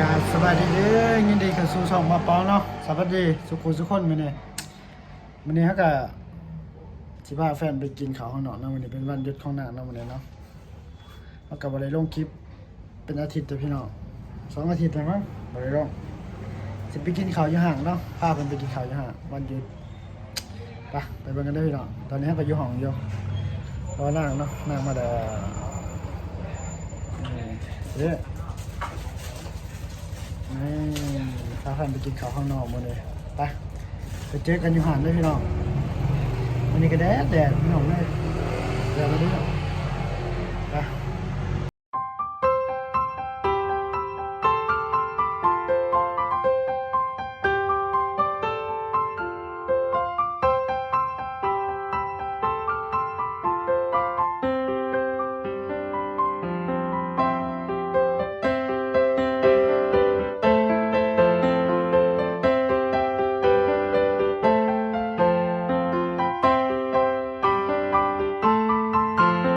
กาสวัสดีเด้อยินดีกับสู่ช่องมาเปาเนาะสวัสดีสุขุสุขคนมื้อนี้มื้อนี้เฮาก็สิพาแฟนไปกินข้าวข้างนอกเนาะมื้อนี้เป็นวันหยุดของนางเนาะมื้อนี้เนาะเฮาก็บ่ได้ลงคลิปเป็นอาทิตย์เด้อพี่น้องสองอาทิตย์แล้วมั้งบ่ได้ลงสิไปกินข้าวอยู่ห้างเนาะพาเพิ่นไปกินข้าวอยู่ห้างวันหยุดไปไปเบิ่งกันเด้อพี่น้องตอนนี้เฮาก็อยู่ห้องอยู่รอนางเนาะนางมาได้นี่เด้อ นี่พาแฟนไปกินข้าวข้างนอกหมาเลยไปไปเจอกันอยู่หันเลยพี่น้องวันนี้ก็แดดแดดพี่น้องเลยแดดมาด้วย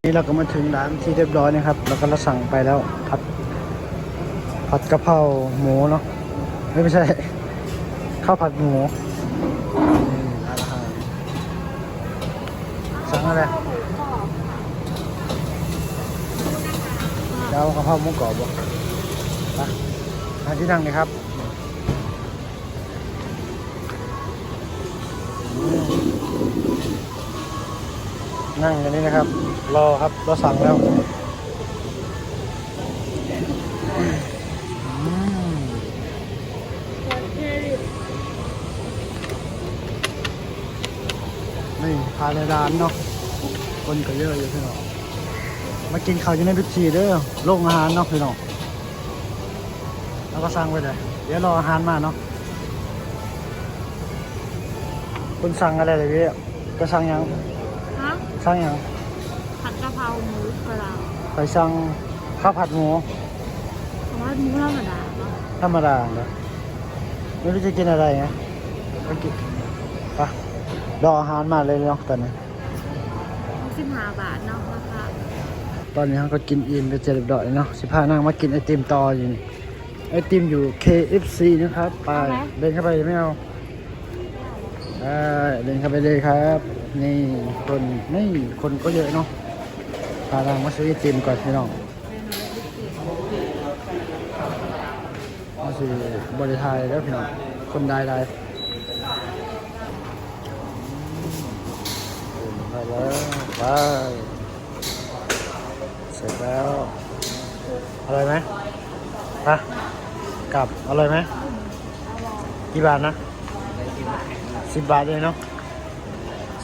นี่เราก็มาถึงร้านที่เรียบร้อยนะครับ แล้วก็เราสั่งไปแล้วผัดผัดกะเพราหมูเนาะไม่ใช่ ข้าวผัดหมูนี่ร้านอาหารสั่งอะไรแล้วกะเพราหมูกรอบบ่ไปหาที่นั่งเลยครับนั่งอย่างนี้นะครับ รอครับเราสั่งแล้วอืมนี่ภายในร้านเนาะคนก็เยอะอยู่พี่น้องมากินข้าวอยู่ในพิธีเด้อโรงอาหารเนาะพี่น้องแล้วก็สั่งไปเลยเดี๋ยวรออาหารมาเนาะคุณสั่งอะไรเลยพี่จะสั่งหยังฮะสั่งหยัง ผัดกะเพราหมูกระเราไปสั่งข้าวผัดหมูเพราะว่าหมูธรรมดาเนาะธรรมดาเหรอไม่รู้จะกินอะไรไงก็กินไปรออาหารมาเลยเนาะตอนนี้สิบห้าบาทเนาะราคาตอนนี้เราก็กินอิ่มไปเจ็ดเรียบร้อยเนาะสิพานั่งมากินไอติมต่ออยู่นี่ไอติมอยู่ KFC นะครับ ไปเดินเข้าไปไม่เอาเออเดินเข้าไปเลยครับ นี่คนนี่คนก็เยอะเนาะ พานั่งมาซื้อไอติมก่อนพี่น้องมาซื้อบริไทยแล้วพี่น้อง คนได้ได้ไปแล้วไปเสร็จแล้วอร่อยไหมฮะกลับอร่อยไหมกี่บาทนะสิบบาทเลยเนาะ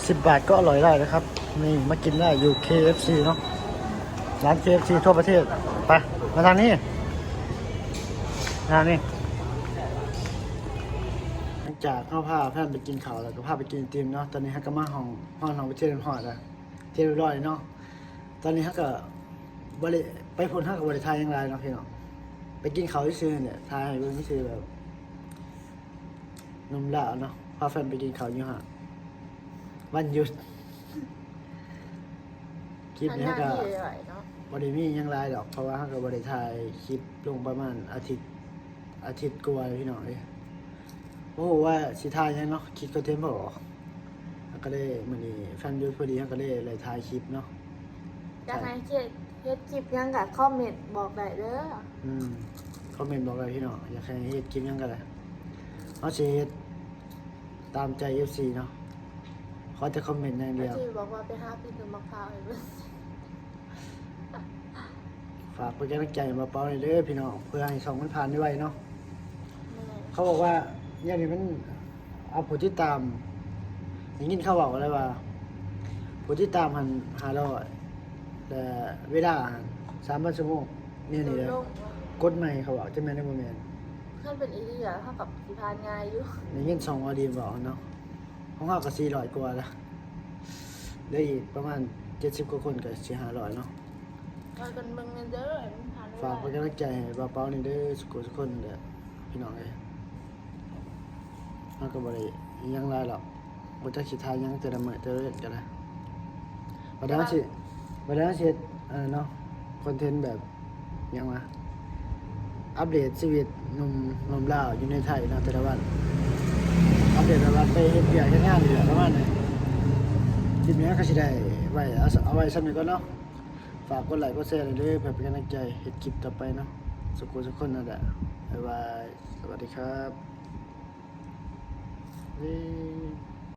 สิบบาทก็อร่อยได้นะครับ นี่มากินได้อยู่ KFC เนาะ ร้าน KFC ทั่วประเทศ ไป มาทางนี้ทางนี้หลังจากเข้าผ้าแพนไปกินข้าวแล้วก็พาไปกินติมเนาะ ตอนนี้ฮักก็มาห้องห้องน้องไปเที่ยวหอดอะเที่ยวร้อยเนาะ ตอนนี้ฮักก็บริไปพ้นฮักกับบริไทยอยังไรเนาะพี่เนาะไปกินข้าวที่ซื้อเนี่ยทายให้เบิ่งที่ซื้อแบบนมละเนาะพาแฟนไปกินข้าวอยู่ห่างวันหยุด คลิปนี้ฮักก็เนาะบริมีหยังไรดอก เพราะว่าฮักกับบริทายคลิปลงประมาณอาทิตย์อาทิตย์กว่าเลยพี่น้องเลยโอ้ว่าสิทายยังเนาะคิดก็เทมบ่แล้วก็เลยมันนี่แฟนอยูพอดีก็เลยเลยถ่ายคลิปเนาะอยากให้เฮ็ดเฮ็ดคลิปยังกับคอมเมนต์บอกได้เด้ออืมคอมเมนต์บอกเลยพี่น้องอยากให้เฮ็ดคลิปหยังก็ได้เอาสิเฮ็ดตามใจ FC เนาะขอแต่คอมเมนต์อย่างเดียวที่บอกว่าไปหาปีนมะพร้าวให้เบิ่ง ฝากเป็นกำลังใจมาเปาหน่อยเด้อพี่น้องเพื่อให้ช่องมันผ่านได้ไวเนาะเขาบอกว่าอย่างนี้มันเอาผู้ที่ตามอย่างนี้เขาบอกอะไรว่าผู้ที่ตามหันหาร้อยแต่เวลาสามพันชั่วโมงเนี่ยนี่เลยลงกฎใหม่เขาบอกจะแม่นได้บ่แม่นขั้นเป็นอีเดียเท่ากับสิพานง่ายอยู่ในเงินสองออดีบอกเนาะของเราก็สี่ร้อยกว่าละเหลืออีกประมาณเจ็ดสิบกว่าคนก็สี่ห้าร้อยเนาะ มากันเบิ่งกันเด้อให้มันผ่านฝากเป็นกำลังใจให้บ่าวเปานี่เด้อสุขสุกคนเด้อพี่น้องเอ้ยเราก็บ่ได้อิหยังไรหรอกบ่จักสิทายหยังแต่ละมื้อแต่ละเดือนก็ได้บ่ได้สิบ่ได้สิเฮ็ดเออเนาะคอนเทนต์แบบหยังวะอัปเดตชีวิตหนุ่มหนุ่มลาวอยู่ในไทยเนาะแต่ละวัน อัปเดตแต่ละวันไปเฮ็ดเบียร์เฮ็ดงานนี่แหละประมาณนี้คลิปนี้ก็สิได้ไว้เอาเอาไว้ซ้ำนี้ก่อนเนาะ ฝากกดไลค์กดแชร์เด้อเพื่อเป็นกำลังใจเห็ดคลิปต่อไปเนาะสุขสุขคนนั่นแหละบ๊ายบาย สวัสดีครับดี